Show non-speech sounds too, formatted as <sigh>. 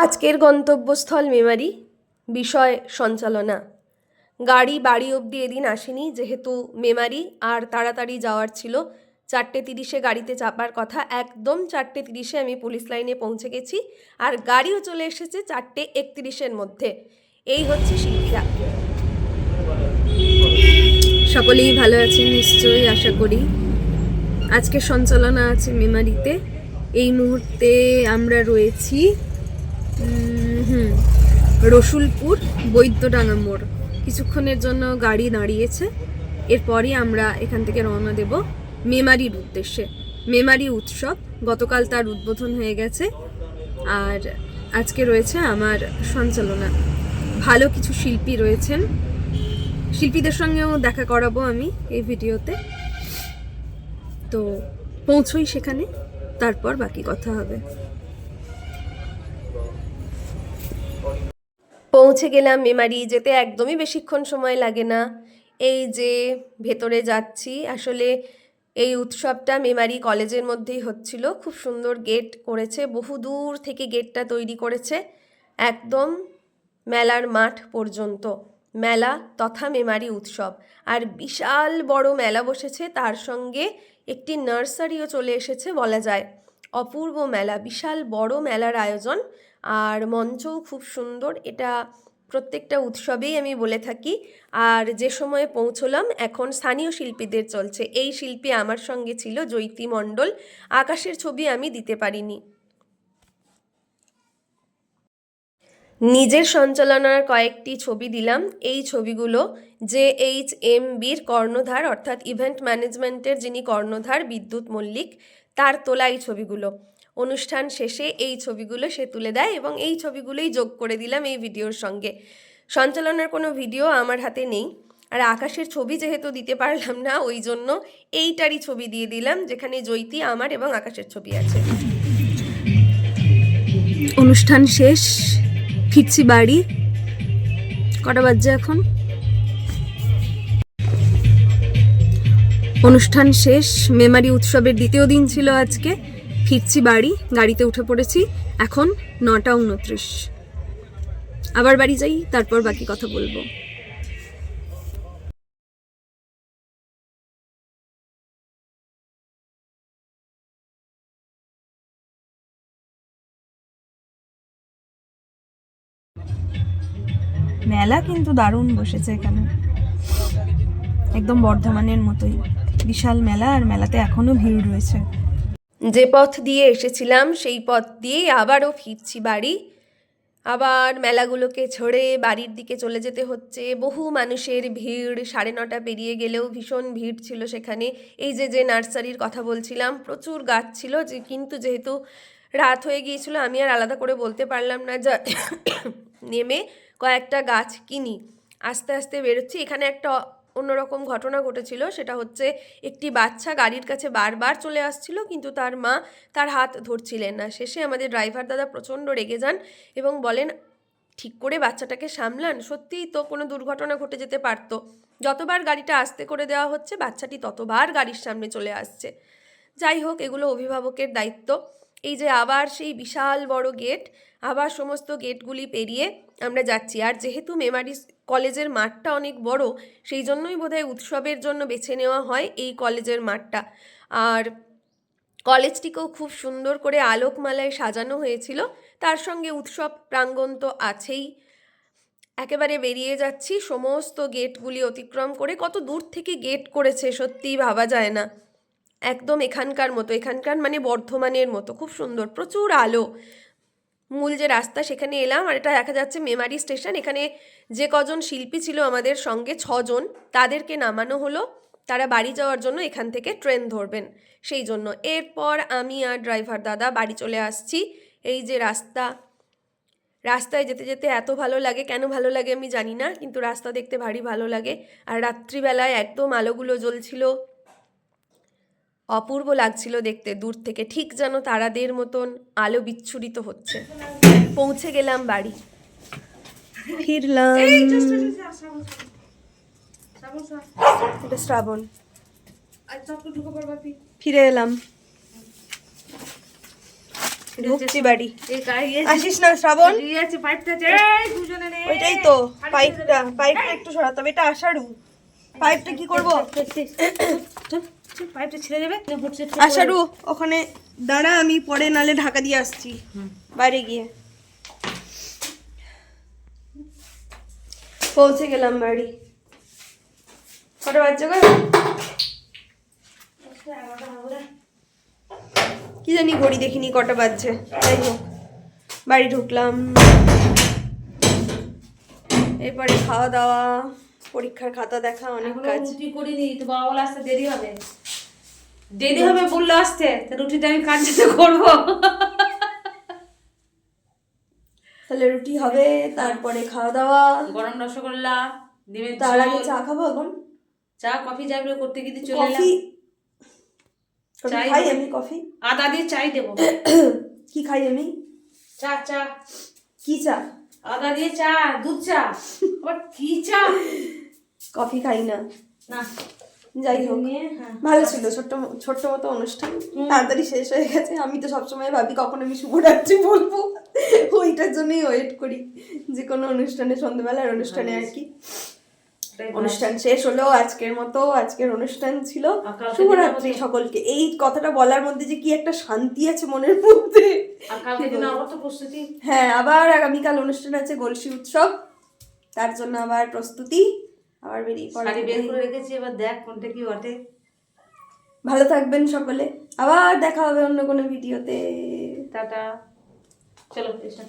আজকের গন্তব্যস্থল মেমারি, বিষয় সঞ্চালনা। গাড়ি বাড়ি অবধি এদিন আসেনি, যেহেতু মেমারি আর তাড়াতাড়ি যাওয়ার ছিল। চারটে তিরিশে গাড়িতে চাপার কথা, একদম চারটে তিরিশে আমি পুলিশ লাইনে পৌঁছে গেছি আর গাড়িও চলে এসেছে চারটে একত্রিশের মধ্যে। এই হচ্ছে শিক্ষা। সকলেই ভালো আছেন নিশ্চয়ই, আশা করি। আজকে সঞ্চালনা আছে মেমারিতে। এই মুহূর্তে আমরা রয়েছি রসুলপুর, বৈদ্যডাঙ্গা মোড়। কিছুক্ষণের জন্য গাড়ি দাঁড়িয়েছে। এরপরই আমরা এখান থেকে রওনা দেব মেমারির উদ্দেশ্যে। মেমারি উৎসব গতকাল তার উদ্বোধন হয়ে গেছে। আর আজকে রয়েছে আমার সঞ্চালনা। ভালো কিছু শিল্পী রয়েছেন। শিল্পীদের সঙ্গেও দেখা করাবো আমি এই ভিডিওতে। তো পৌঁছোই সেখানে, তারপর বাকি কথা হবে। পৌঁছে গেলাম মেমারি যেতে একদমই বেশিক্ষণ সময় লাগে না। এই যে ভেতরে যাচ্ছি, আসলে এই উৎসবটা মেমারি কলেজের মধ্যেই হচ্ছিল। খুব সুন্দর গেট করেছে, বহু দূর থেকে গেটটা তৈরি করেছে, একদম মেলার মাঠ পর্যন্ত। মেলা তথা মেমারি উৎসব। আর বিশাল বড় মেলা বসেছে, তার সঙ্গে একটি নার্সারিও চলে এসেছে বলা যায়। অপূর্ব মেলা, বিশাল বড় মেলার আয়োজন। আর মঞ্চও খুব সুন্দর। এটা প্রত্যেকটা উৎসবেই আমি বলে থাকি। আর যে সময়ে পৌঁছলাম, এখন স্থানীয় শিল্পীদের চলছে। এই শিল্পী আমার সঙ্গে ছিল জৈতি মণ্ডল। আকাশের ছবি আমি দিতে পারিনি। নিজের সঞ্চালনার কয়েকটি ছবি দিলাম। এই ছবিগুলো জে এইচ এম বির কর্ণধার, অর্থাৎ ইভেন্ট ম্যানেজমেন্টের যিনি কর্ণধার বিদ্যুৎ মল্লিক, তার তোলা এই ছবিগুলো। অনুষ্ঠান শেষে এই ছবিগুলো সে তুলে দেয় এবং এই ছবিগুলোই যোগ করে দিলাম এই ভিডিওর সঙ্গে। সঞ্চালনার কোনো ভিডিও আমার হাতে নেই। আর আকাশের ছবি যেহেতু দিতে পারলাম না, ওই জন্য এইটারই ছবি দিয়ে দিলাম, যেখানে জৈতি আমার এবং আকাশের ছবি আছে। অনুষ্ঠান শেষ। ফিরছি বাড়ি। কটা বাজছে এখন? অনুষ্ঠান শেষ, মেমারি উৎসবের দ্বিতীয় দিন ছিল আজকে। ফিরছি বাড়ি, গাড়িতে উঠে পড়েছি। এখন নটা উনত্রিশ আবার বাড়ি যাই, তারপর বাকি কথা বলব। মেলা কিন্তু দারুণ বসেছে এখানে। একদম বর্ধমানের মতোই। বিশাল মেলা আর মেলাতে এখনও ভিড় রয়েছে। যে পথ দিয়ে এসেছিলাম, সেই পথ দিয়েই আবারও ফিরছি বাড়ি। আবার মেলাগুলোকে ছেড়ে বাড়ির দিকে চলে যেতে হচ্ছে। বহু মানুষের ভিড়, সাড়ে নটা পেরিয়ে গেলেও ভীষণ ভিড় ছিল সেখানে। এই যে যে নার্সারির কথা বলছিলাম, প্রচুর গাছ ছিল যে, কিন্তু যেহেতু রাত হয়ে গিয়েছিল, আমি আর আলাদা করে বলতে পারলাম না যা, <coughs> নেমে কয়েকটা গাছ কিনি। আস্তে আস্তে বেরোচ্ছি। এখানে একটা অন্যরকম ঘটনা ঘটেছিল। সেটা হচ্ছে একটি বাচ্চা গাড়ির কাছে বারবার চলে আসছিল, কিন্তু তার মা তার হাত ধরছিলেন না। শেষে আমাদের ড্রাইভার দাদা প্রচণ্ড রেগে যান এবং বলেন, ঠিক করে বাচ্চাটাকে সামলান। সত্যিই তো কোনো দুর্ঘটনা ঘটে যেতে পারতো। যতবার গাড়িটা আস্তে করে দেওয়া হচ্ছে, বাচ্চাটি ততবার গাড়ির সামনে চলে আসছে। যাই হোক, এগুলো অভিভাবকের দায়িত্ব। এই যে আবার সেই বিশাল বড় গেট আবার সমস্ত গেটগুলি পেরিয়ে আমরা যাচ্ছি। আর যেহেতু মেমারি কলেজের মাঠটা অনেক বড়, সেই জন্যই বোধহয় উৎসবের জন্য বেছে নেওয়া হয় এই কলেজের মাঠটা। আর কলেজটিকেও খুব সুন্দর করে আলোকমালায় সাজানো হয়েছিল। তার সঙ্গে উৎসব প্রাঙ্গণ তো আছেই। একেবারে বেরিয়ে যাচ্ছি, সমস্ত গেটগুলি অতিক্রম করে, কত দূর থেকে গেট করেছে সত্যিই ভাবা যায় না। একদম এখানকার মতো, এখানকার মানে বর্ধমানের মতো, খুব সুন্দর, প্রচুর আলো। মূল যে রাস্তা, সেখানে এলাম আর এটা দেখা যাচ্ছে মেমারি স্টেশন, এখানে যে কজন শিল্পী ছিল আমাদের সঙ্গে, ছজন, তাদেরকে নামানো হলো। তারা বাড়ি যাওয়ার জন্য এখান থেকে ট্রেন ধরবেন, সেই জন্য। এরপর আমি আর ড্রাইভার দাদা বাড়ি চলে আসছি। এই যে রাস্তা, রাস্তায় যেতে যেতে এত ভালো লাগে, কেন ভালো লাগে আমি জানি না, কিন্তু রাস্তা দেখতে ভারী ভালো লাগে। আর রাত্রিবেলায় একদম আলোগুলো জ্বলছিল। অপূর্ব লাগছিল দেখতে দূর থেকে ঠিক যেন তারাদের মতন আলো বিচ্ছুরিত হচ্ছে পৌঁছে গেলাম বাড়ি ফিরলাম শ্রাবণ ফিরে এলাম ঢুকছি বাড়ি আসিস না শ্রাবণ ওইটাই তো পাইপটা পাইপটা একটু সরাতে হবে এটা আষাঢ়ু পাইপটা কি করব পাইপটা ছিঁড়ে যাবে হচ্ছে ওখানে দাঁড়া আমি পরে নালে ঢাকা দিয়ে আসছি। বাইরে গিয়ে। পৌঁছে গেলাম বাড়ি। কটা বাজছে গো? কি জানি ঘড়ি দেখিনি কটা বাজছে। যাই হোক বাড়ি ঢুকলাম। এরপরে খাওয়া দাওয়া পরীক্ষার খাতা দেখা অনেক কাজ। করিনি তো বাবা বলে আসতে দেরি হবে। দেরি হবে বলল আসতে রুটিটা আমি সাথে করব? তাহলে রুটি হবে তারপরে খাওয়া দাওয়া গরম রসগোল্লা ডিমের তার আগে চা খাব এখন? চা কফি যাবে করতে গিয়ে চলে এলাম। খাই আমি কফি? আদা দিয়ে চাই দেবো। কি খাই আমি? চা চা। কি চা? আদা দিয়ে চা দুধ চা। আবার কি চা? কফি খাই না। না। যাই হোক। হ্যাঁ। ভালো ছিল ছোট্ট ছোট্ট মতো অনুষ্ঠান। তাড়াতাড়ি শেষ হয়ে গেছে। আমি তো সবসময় ভাবি কখন আমি শুভরাত্রি বলব? ওইটার জন্যই ওয়েট করি। যে কোনো অনুষ্ঠানে সন্ধ্যেবেলার অনুষ্ঠানে আর কি। অনুষ্ঠান শেষ হলো আজকের মতো আজকের অনুষ্ঠান ছিল। শুভরাত্রি সকলকে। এই কথাটা বলার মধ্যে যে কি একটা শান্তি আছে মনের মধ্যে। হ্যাঁ আবার আগামীকাল অনুষ্ঠান আছে গলসি উৎসব। তার জন্য আবার প্রস্তুতি। আবার বেরিয়ে পড়ি শাড়ি বের করে রেখেছি এবার দেখ কোনটা কি বটে। ভালো থাকবেন সকলে। আবার দেখা হবে অন্য কোনো ভিডিওতে। টাটা। চলো এসো